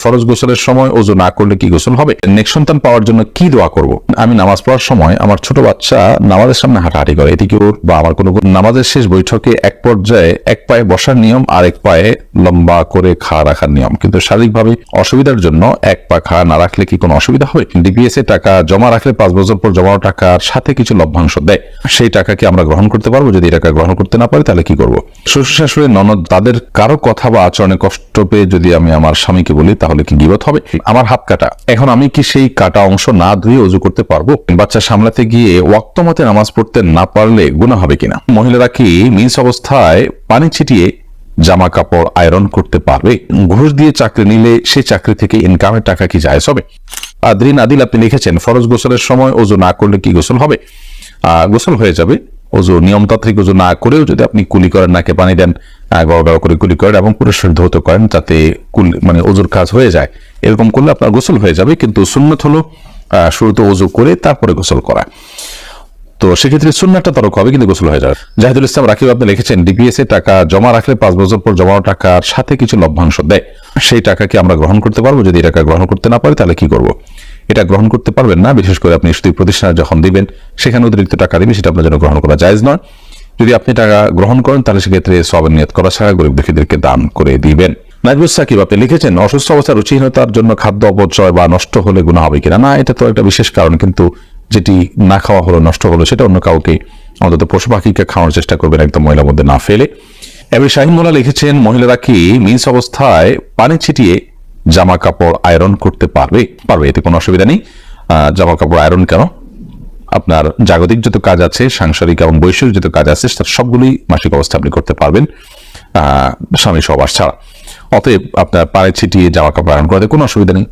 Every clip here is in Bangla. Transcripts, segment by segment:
ফরজ গোসলের সময় ওজু না করলে কি গোসল হবে? নেক্সট সন্তান পাওয়ার জন্য কি দোয়া করব? আমি নামাজ পড়ার সময় আমার ছোট বাচ্চা নামাজের সামনে হাঁটাহাঁটি করে। এটি কি ওর বা আমার কোনো নামাজের শেষ বৈঠকে এক পর্যায়ে এক পায়ে বসার নিয়ম আর এক পায়ে লম্বা করে খা রাখার নিয়ম। কিন্তু শারীরিকভাবে অসুবিধার জন্য এক পা খা না রাখলে কি কোনো অসুবিধা হবে? ডিপিএস এ টাকা জমা রাখলে পাঁচ বছর পর জমানো টাকার সাথে কিছু লভ্যাংশ দেয়। সেই টাকা কি আমরা গ্রহণ করতে পারব? যদি এই টাকা গ্রহণ করতে না পারি, তাহলে কি করব? শ্বশুর শাশুড়ি, ননদ, তাদের কারও কথা বা আচরণে কষ্ট পেয়ে যদি আমি আমার স্বামীকে বলি, তাহলে কি গিবত হবে? আমার হাত কাটা। এখন আমি কি সেই কাটা অংশ না ধুয়ে অজু করতে পারব? বাচ্চা সামলাতে গিয়ে ওয়াক্ত মতে নামাজ পড়তে না পারলে গুণা হবে কিনা? মহিলারা কি মিস অবস্থায় পানি ছিটিয়ে জামা কাপড় আয়রন করতে পারবে? ঘুষ দিয়ে চাকরি নিলে সেই চাকরি থেকে ইনকামের টাকা কি জায়জ হবে? আদ্রিন আদিল, আপনি লিখেছেন, ফরজ গোসলের সময় ওজু না করলে কি গোসল হবে? গোসল হয়ে যাবে। ওজু নিয়মতান্ত্রিক ওজু না করেও যদি আপনি কুলি করেন নাকে পানি দেন আহ, গড় গড় করে কুলি করেন এবং পুরুষের ধৌত করেন তাতে কুলি মানে ওজুর কাজ হয়ে যায়। এরকম করলে আপনার গোসল হয়ে যাবে কিন্তু সুন্নত হলো শুরুতে ওজু করে তারপরে গোসল করা। তো সেক্ষেত্রে সুন্নাটা তরক হবে কিন্তু গোসল হয়ে যাবে। জাহিদুল ইসলাম রাকিব আপনি লিখেছেন ডিপিএস এ টাকা জমা রাখলে পাঁচ বছর পর জমানো টাকার সাথে কিছু লভ্যাংশ দেয়। সেই টাকা কি আমরা গ্রহণ করতে পারব? যদি টাকা গ্রহণ করতে না পারি তাহলে কি করব? এটা গ্রহণ করতে পারবেন না, বিশেষ করে আপনি সুদী প্রতিষ্ঠানে যখন দিবেন, সেখানে অতিরিক্ত টাকা দিবেন, সেটা আপনার জন্য গ্রহণ করা জায়েজ নয়। যদি আপনি টাকা গ্রহণ করেন, তাহলে সেক্ষেত্রে সবের নিয়ত করা ছাড়া গরিব দুঃখীদেরকে দান করে দিবেন। নাজবুল সাকিব, আপনি লিখেছেন, অসুস্থ অবস্থার রুচিহীনতার জন্য খাদ্য অপচয় বা নষ্ট হলে গুণা হবে কিনা? না, এটা তো একটা বিশেষ কারণ, কিন্তু যেটি না খাওয়া হলো, নষ্ট হলো, সেটা অন্য কাউকে, অন্তত পশু পাখিকে খাওয়ার চেষ্টা করবেন, একদম মহিলার মধ্যে না ফেলে। এবার শাহিন মোল্লা লিখেছেন, মহিলারা কি মিস অবস্থায় পানি ছিটিয়ে জামা কাপড় আয়রন করতে পারবে? পারবে, এতে কোনো অসুবিধা নেই। জামা কাপড় আয়রন কেন? আপনার জাগতিক যত কাজ আছে, সাংসারিক এবং বৈষয়িক যত কাজ আছে, তার সবগুলোই মাসিক অবস্থা আপনি করতে পারবেন। স্বামী সবাস ছাড়া। অতএব আপনার পায়ে ছিটিয়ে জামা কাপড় আয়রন করাতে কোনো অসুবিধা নেই।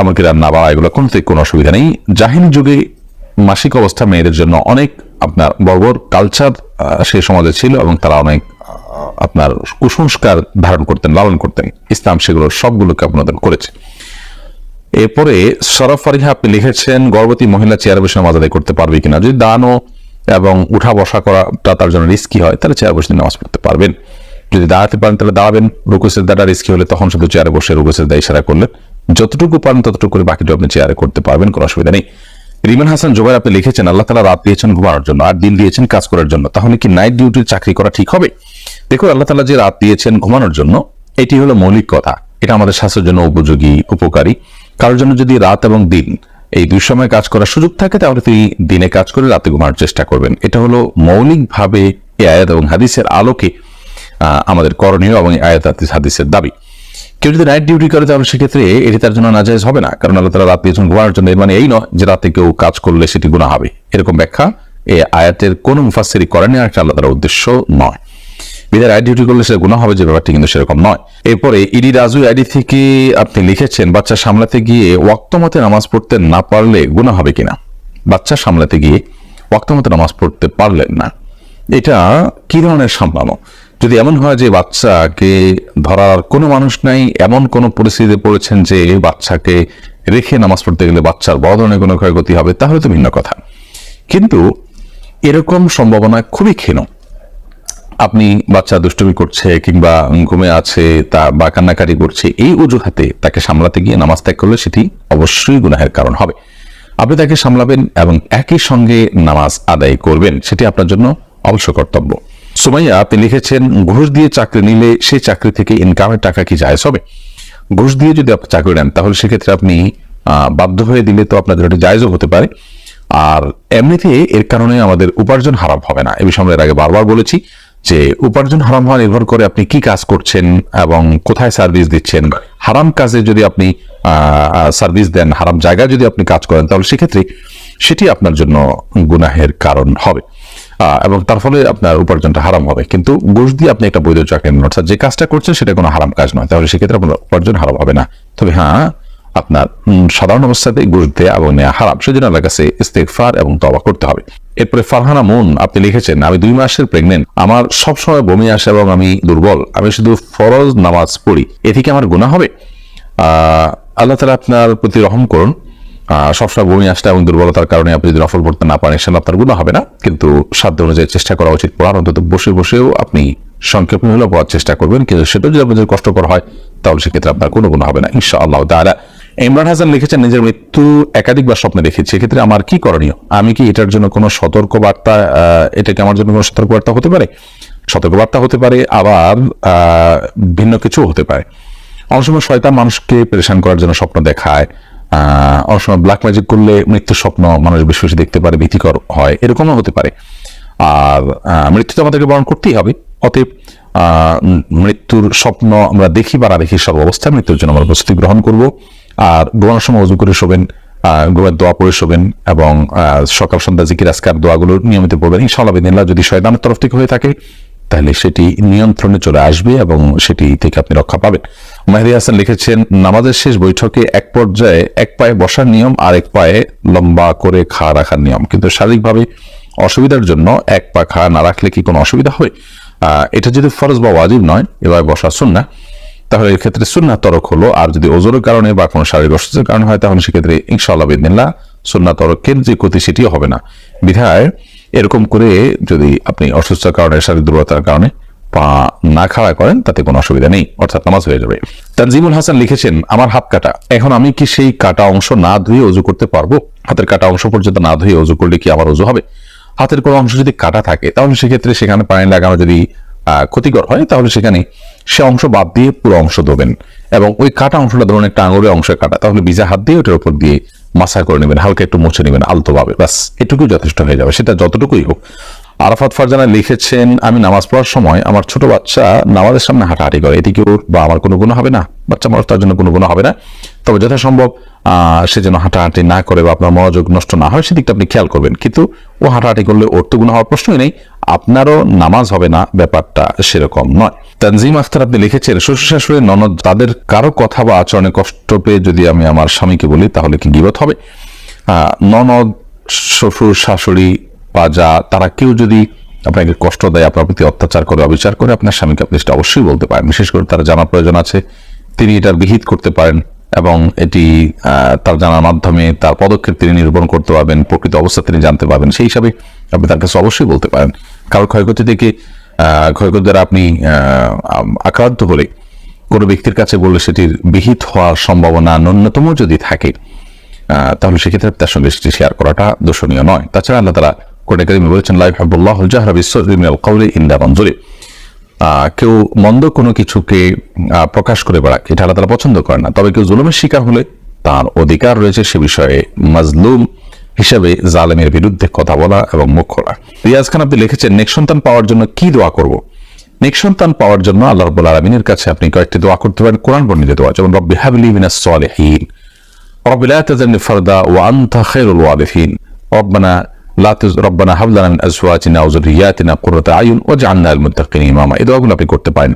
এমনকি রান্না বাড়া এগুলো কোনো থেকে কোনো অসুবিধা নেই। জাহিন যুগে মাসিক অবস্থা মেয়েদের জন্য অনেক আপনার বর্বর কালচার সে সমাজে ছিল এবং তারা অনেক আপনার কুসংস্কার ধারণ করতেন, লালন করতেন। ইসলাম সেগুলো সবগুলোকে আপনাদের করেছে। এরপরে সরফ ফারিহা আপনি লিখেছেন, গর্ভবতী মহিলা চেয়ারে বসে নামাজ আদায় করতে পারবে কিনা? যদি দানো এবং উঠা বসা করাটা তার জন্য রিস্কি হয়, তাহলে চেয়ারে বসে নামাজ পড়তে পারবেন। যদি দাঁড়াতে পারেন, তাহলে দাঁড়াবেন। রুকুসের দাঁড়া রিস্কি হলে তখন শুধু চেয়ারে বসে রুকুসের দায় ইশারা করলেন। যতটুকু পারেন, ততটুকু করে বাকিটা আপনি চেয়ারে করতে পারবেন, কোনো অসুবিধা নেই। রিমান হাসান জোবাইর আপনি লিখেছেন, আল্লাহ তালা রাত দিয়েছেন ঘুমানোর জন্য, আর দিন দিয়েছেন কাজ করার জন্য। তাহলে কি নাইট ডিউটির চাকরি করা ঠিক হবে? দেখুন, আল্লাহ তালা যে রাত দিয়েছেন ঘুমানোর জন্য, এটি হলো মৌলিক কথা। এটা আমাদের স্বাস্থ্যের জন্য উপযোগী, উপকারী। কারোর জন্য যদি রাত এবং দিন এই দুই সময় কাজ করার সুযোগ থাকে, তাহলে তিনি দিনে কাজ করে রাতে ঘুমানোর চেষ্টা করবেন। এটা হলো মৌলিকভাবে এই আয়াত এবং হাদিসের আলোকে আমাদের করণীয় এবং আয়াত হাদিসের দাবি। কেউ যদি নাইট ডিউটি করে, তাহলে সেক্ষেত্রে এটি তার জন্য নাজায়জ হবে না। কারণ আল্লাহ তালা রাত দিয়েছেন ঘুমানোর জন্য মানে এই নয় যে রাতে কেউ কাজ করলে সেটি গুণা হবে। এরকম ব্যাখ্যা এ আয়াতের কোন মুফাসসিরি করেনি আর আল্লাহ তালার উদ্দেশ্য নয়। বিদায় আইডি ডিউটি করলে সেটা গুণা হবে যে ব্যাপারটি কিন্তু সেরকম নয়। এরপরে ইডি রাজু আইডি থেকে আপনি লিখেছেন, বাচ্চা সামলাতে গিয়ে ওয়াক্ত মতে নামাজ পড়তে না পারলে গুণা হবে কিনা? বাচ্চা সামলাতে গিয়ে ওয়াক্ত মতে নামাজ পড়তে পারলেন না। এটা কি ধরনের সামলানো? যদি এমন হয় যে বাচ্চাকে ধরার কোনো মানুষ নাই, এমন কোনো পরিস্থিতিতে পড়েছেন যে বাচ্চাকে রেখে নামাজ পড়তে গেলে বাচ্চার বড় ধরনের কোনো ক্ষয়ক্ষতি হবে, তাহলে তো ভিন্ন কথা। কিন্তু এরকম সম্ভাবনা খুবই ক্ষীণ। আপনি বাচ্চা দুষ্টুমি করছে কিংবা ঘুমে আছে, তা বা কান্নাকাটি করছে, এই অজুহাতে তাকে সামলাতে গিয়ে নামাজ ত্যাগ করলে সেটি অবশ্যই গুনাহের কারণ হবে। আপনি তাকে সামলাবেন এবং একই সঙ্গে নামাজ আদায় করবেন, সেটি আপনার জন্য অবশ্য কর্তব্য। সুমাইয়া, আপনি লিখেছেন, ঘুষ দিয়ে চাকরি নিলে সেই চাকরি থেকে ইনকামের টাকা কি জায়জ হবে? ঘুষ দিয়ে যদি আপনি চাকরি নেন, তাহলে সেক্ষেত্রে আপনি বাধ্য হয়ে দিলে তো আপনাদের ওটা জায়জও হতে পারে। আর এমনিতে এর কারণে আমাদের উপার্জন হারাম হবে না। এ বিষয়ে আমরা এর আগে বারবার বলেছি। যে উপার্জন হারাম হওয়া নির্ভর করে আপনি কি কাজ করছেন এবং কোথায় সার্ভিস দিচ্ছেন। হারাম কাজে যদি আপনি সার্ভিস দেন হারাম জায়গায় যদি আপনি কাজ করেন তাহলে সেক্ষেত্রে সেটি আপনার জন্য গুনাহের কারণ হবে। এবং তার ফলে আপনার উপার্জনটা হারাম হবে। কিন্তু ঘুষ দিয়ে আপনি একটা বৈধ চাকরি অর্থাৎ যে কাজটা করছেন সেটা কোনো হারাম কাজ নয়। তাহলে সেক্ষেত্রে আপনার উপার্জন হারাম হবে না। তবে হ্যাঁ আপনার সাধারণ অবস্থাতে ঘুষ দেয়া এবং নেওয়া হারাম। সেজন্য আল্লাহ কাছে ইস্তেকফার এবং তবা করতে হবে। এরপরে ফারহানা মুন, আপনি লিখেছেন, আমি দুই মাসের প্রেগনেন্ট আমার সবসময় বমি আসে এবং আমি দুর্বল। আমি শুধু ফরজ নামাজ পড়ি। এ থেকে আমার গুণা হবে? আল্লাহ তালা আপনার প্রতি রহম করুন। সবসময় বমি আসটা এবং দুর্বলতার কারণে আপনি যদি নফল পড়তে না পারেন সেটা আপনার গুণা হবে না। কিন্তু সাধ্য অনুযায়ী চেষ্টা করা উচিত পড়ার। অন্তত বসে বসেও আপনি সংক্ষেপে হলেও পড়ার চেষ্টা করবেন। কিন্তু সেটা যদি আপনাদের কষ্টকর হয়, তাহলে সেক্ষেত্রে আপনার কোনো গুণ হবে না ইনশা আল্লাহ ইমরান হাসান লিখেছেন নিজের মৃত্যু একাধিকবার স্বপ্নে দেখেছি। এক্ষেত্রে আমার কি করণীয়? আমি কি এটার জন্য কোনো সতর্ক বার্তা আহ, এটা কি আমার জন্য কোনো সতর্ক বার্তা হতে পারে? সতর্কবার্তা হতে পারে আবার ভিন্ন কিছু হতে পারে। অনেক সময় শয়তান মানুষকে পরেশান করার জন্য স্বপ্ন দেখায় অনেক সময় ব্ল্যাক ম্যাজিক করলে মৃত্যুর স্বপ্ন মানুষ বেশি বেশি দেখতে পারে ভীতিকর হয় এরকমও হতে পারে। আর মৃত্যু তো আমাদেরকে বরণ করতেই হবে। অতএব মৃত্যুর স্বপ্ন আমরা দেখি বা না দেখি সর্ব অবস্থায় মৃত্যুর জন্য আমরা প্রস্তুতি গ্রহণ করব। আর ঘুমানোর সময় উজু করে শোবেন ঘুমের দোয়া পড়ে শোবেন এবং সকাল সন্ধ্যা জিকির আজকার দোয়াগুলো নিয়মিত পড়বেন। বিদিনিল্লাহ যদি শয়তানের তরফ থেকে হয়ে থাকে তাহলে সেটি নিয়ন্ত্রণে চলে আসবে এবং সেটি থেকে আপনি রক্ষা পাবেন। মেহেদি হাসান লিখেছেন নামাজের শেষ বৈঠকে এক পর্যায়ে এক পায়ে বসার নিয়ম আর এক পায়ে লম্বা করে খা রাখার নিয়ম। কিন্তু শারীরিকভাবে অসুবিধার জন্য এক পা খা না রাখলে কি কোনো অসুবিধা আহ, এটা যদি ফরজ বা ওয়াজিব নয় এভাবে বসা সুন্না তাহলে এর ক্ষেত্রে সুন্না তরক হলো, আর যদি ওজোরের কারণে বা কোনো শারীরিক অসুস্থতার কারণে হয়, তাহলে সেক্ষেত্রে ইনশাআল্লাহ বিদিনিল্লাহ সুন্না তরকের যে ক্ষতি সেটিও হবে না। বিধায় এরকম করে যদি আপনি অসুস্থতার কারণে, শারীরিক দুর্বলতার কারণে পা না খাড়া করেন, তাতে কোনো অসুবিধা নেই, অর্থাৎ নামাজ হয়ে যাবে। তানজিমুল হাসান লিখেছেন, আমার হাত কাটা, এখন আমি কি সেই কাটা অংশ না ধুয়ে অজু করতে পারব? হাতের কাটা অংশ পর্যন্ত না ধুয়ে অজু করলে কি আমার অজু হবে? হাতের কোনো অংশ যদি কাটা থাকে, তাহলে সেক্ষেত্রে সেখানে পানি লাগানো যদি ক্ষতিকর হয়, তাহলে সেখানে সে অংশ বাদ দিয়ে পুরো অংশ দেবেন এবং ওই কাটা অংশটা ধরুন একটা আঙুলের অংশ কাটা, তাহলে ভিজা হাত দিয়ে ওটার উপর দিয়ে মাসা করে নেবেন, হালকা একটু মুছে নেবেন আলতোভাবে, ব্যাস এটুকু যথেষ্ট হয়ে যাবে, সেটা যতটুকুই হোক। আরাফাত ফারজানা লিখেছেন, আমি নামাজ পড়ার সময় আমার ছোট বাচ্চা নামাজের সামনে হাঁটাহাঁটি করে এটি কি ওর বা আমার কোনো গুণ হবে না? বাচ্চা মানুষ তার জন্য কোনো গুণ হবে না? তবে যথাসম্ভব সে যেন হাঁটাহাঁটি না করে বা আপনার মনোযোগ নষ্ট না হয়, সেদিকটা আপনি খেয়াল করবেন। কিন্তু ও হাঁটাহাঁটি করলে ওর তো গুণ হওয়ার প্রশ্নই নেই আপনারও নামাজ হবে না, ব্যাপারটা সেরকম নয়। তানজিম আখতার আপনি লিখেছেন শ্বশুর শাশুড়ি ননদ, তাদের কারও কথা বা আচরণে কষ্ট পেয়ে যদি আমি আমার স্বামীকে বলি, তাহলে কি গিবত হবে? ননদ শ্বশুর শাশুড়ি বা যা তারা কেউ যদি আপনাকে কষ্ট দেয়, আপনার প্রতি অত্যাচার করে, অবিচার করে, আপনার স্বামীকে আপনি সেটা অবশ্যই বলতে পারেন। বিশেষ করে তার জানার প্রয়োজন আছে, তিনি এটার বিহিত করতে পারেন এবং এটি তার জানার মাধ্যমে তার পদক্ষেপ তিনি নিরূপণ করতে পারবেন, প্রকৃত অবস্থা তিনি জানতে পারবেন। সেই হিসাবে আপনি তার কাছে অবশ্যই বলতে পারেন। কারও ক্ষয়ক্ষতি থেকে ক্ষয়ক্ষতি দ্বারা আপনি আক্রান্ত হলে কোনো ব্যক্তির কাছে বললে সেটির বিহিত হওয়ার সম্ভাবনা ন্যূনতম যদি থাকে তাহলে সেক্ষেত্রে তার সঙ্গে সেটি শেয়ার করাটা দোষণীয় নয়। তাছাড়া আল্লাহ তারা কোরআন কারিমে বলেছেন লাইফ হাবুল্লাহ জাহরা বিশ্বরি মিনাল কওলি ইন্দা মঞ্জুরি কেউ মন্দ কোনো কিছুকে প্রকাশ করে বেড়াক, এটা আল্লাহ তারা পছন্দ করে না। তবে কেউ জুলুমের শিকার হলে তার অধিকার রয়েছে সে বিষয়ে মাজলুম। হিসেবে জালেমের বিরুদ্ধে কথা বলা এবং মুখ খোলা। রিয়াজ খান, আপনি লিখেছেন, নেক সন্তান পাওয়ার জন্য কি দোয়া করব? নেক সন্তান পাওয়ার জন্য আল্লাহ রব্বুল আলমিনের কাছে আপনি কয়েকটি দোয়া করতে পারেন, কোরআন বর্ণিত দোয়া। যেমন, রব্বি হাবলি মিনাস সালেহীন রব্বি লা তাজালনি ফারদা ওয়া আনতা খায়রুল ওয়ারিসিন রব্বানা লা তুজ, রব্বানা হাবলানা মিন আজওয়াজিনা ওয়া যুররিয়াতিনা কুররাতা আয়ুন ওয়াজআলনা লিল মুত্তাকিনা ইমামা এই দোয়াগুলো আপনি করতে পারেন।